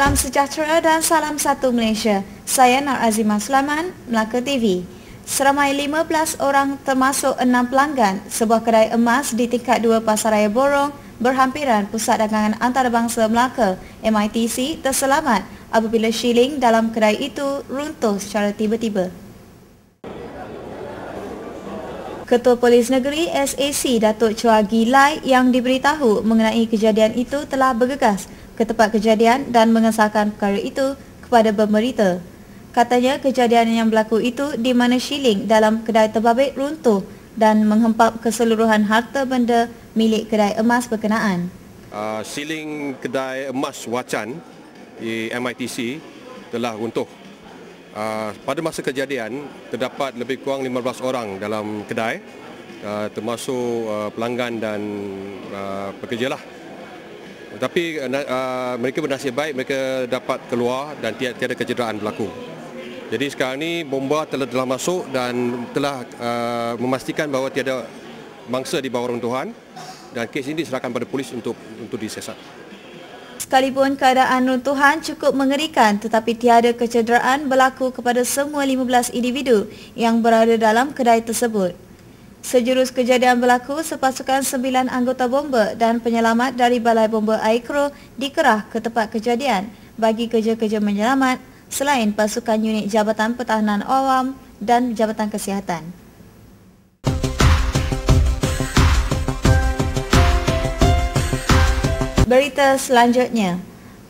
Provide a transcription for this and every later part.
Salam sejahtera dan salam satu Malaysia. Saya Nar Azimah Sulaman, Melaka TV. Seramai 15 orang termasuk 6 pelanggan sebuah kedai emas di tingkat 2 Pasaraya Borong berhampiran Pusat Dagangan Antarabangsa Melaka MITC terselamat apabila shilling dalam kedai itu runtuh secara tiba-tiba. Ketua Polis Negeri SAC Datuk Chua Gilai yang diberitahu mengenai kejadian itu telah bergegas ke tempat kejadian dan mengesahkan perkara itu kepada pemberita. Katanya kejadian yang berlaku itu di mana shilling dalam kedai terbabit runtuh dan menghempap keseluruhan harta benda milik kedai emas berkenaan. Uh, shilling kedai emas Wacan di MITC telah runtuh. Uh, pada masa kejadian terdapat lebih kurang 15 orang dalam kedai uh, termasuk uh, pelanggan dan uh, pekerja lah. Tapi uh, mereka bernasib baik mereka dapat keluar dan tiada, tiada kecederaan berlaku. Jadi sekarang ini bomba telah telah masuk dan telah uh, memastikan bahawa tiada mangsa di bawah runtuhan dan kes ini diserahkan pada polis untuk untuk disiasat. Sekalipun keadaan runtuhan cukup mengerikan tetapi tiada kecederaan berlaku kepada semua 15 individu yang berada dalam kedai tersebut. Sejurus kejadian berlaku sepasukan sembilan anggota bomba dan penyelamat dari Balai Bomba Aikro dikerah ke tempat kejadian bagi kerja-kerja menyelamat selain pasukan unit Jabatan Pertahanan Awam dan Jabatan Kesihatan. Berita selanjutnya.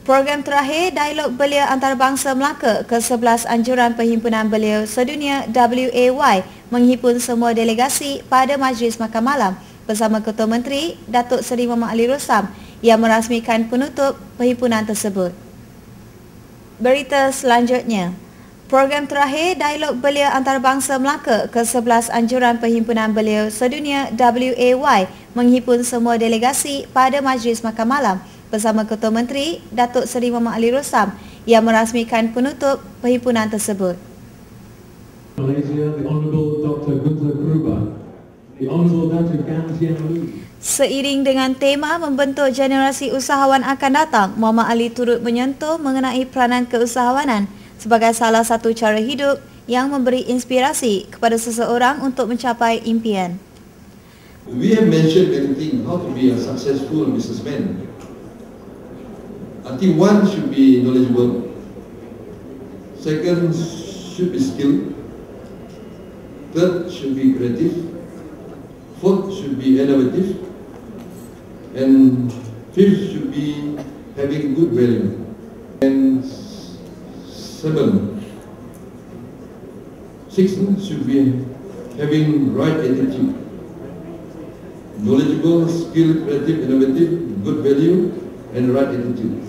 Program terakhir Dialog Belia Antarabangsa Melaka ke-11 Anjuran Perhimpunan Belia Sedunia WAY menghimpun semua delegasi pada Majlis Makan Malam bersama Ketua Menteri Datuk Seri Muhammad Ali Rosam yang merasmikan penutup perhimpunan tersebut. Berita selanjutnya. Program terakhir Dialog Belia Antarabangsa Melaka ke-11 Anjuran Perhimpunan Belia Sedunia WAY menghimpun semua delegasi pada Majlis Makan Malam bersama Ketua Menteri Datuk Seri Muhammad Ali Rosam yang merasmikan penutup perhimpunan tersebut. Seiring dengan tema membentuk generasi usahawan akan datang, Muhammad Ali turut menyentuh mengenai peranan keusahawanan sebagai salah satu cara hidup yang memberi inspirasi kepada seseorang untuk mencapai impian. We have mentioned many things how to be a successful businessman. I think one should be knowledgeable. Second should be skilled. Third should be creative. Fourth should be innovative. And fifth should be having good value. And seven, sixth should be having right attitude. Knowledgeable, skilled, creative, innovative, good value and right attitude.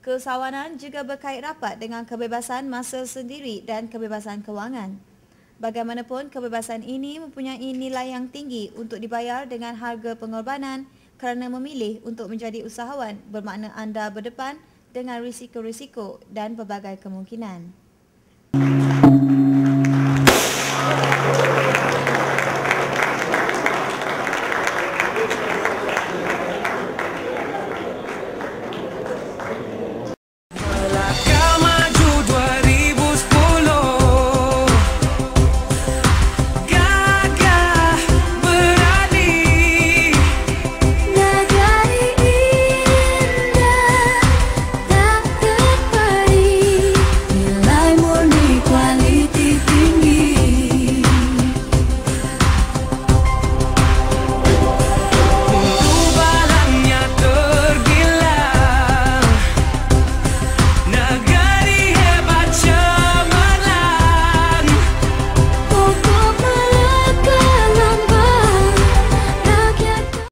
Keusahawanan juga berkait rapat dengan kebebasan masa sendiri dan kebebasan kewangan. Bagaimanapun, kebebasan ini mempunyai nilai yang tinggi untuk dibayar dengan harga pengorbanan kerana memilih untuk menjadi usahawan bermakna anda berdepan dengan risiko-risiko dan pelbagai kemungkinan.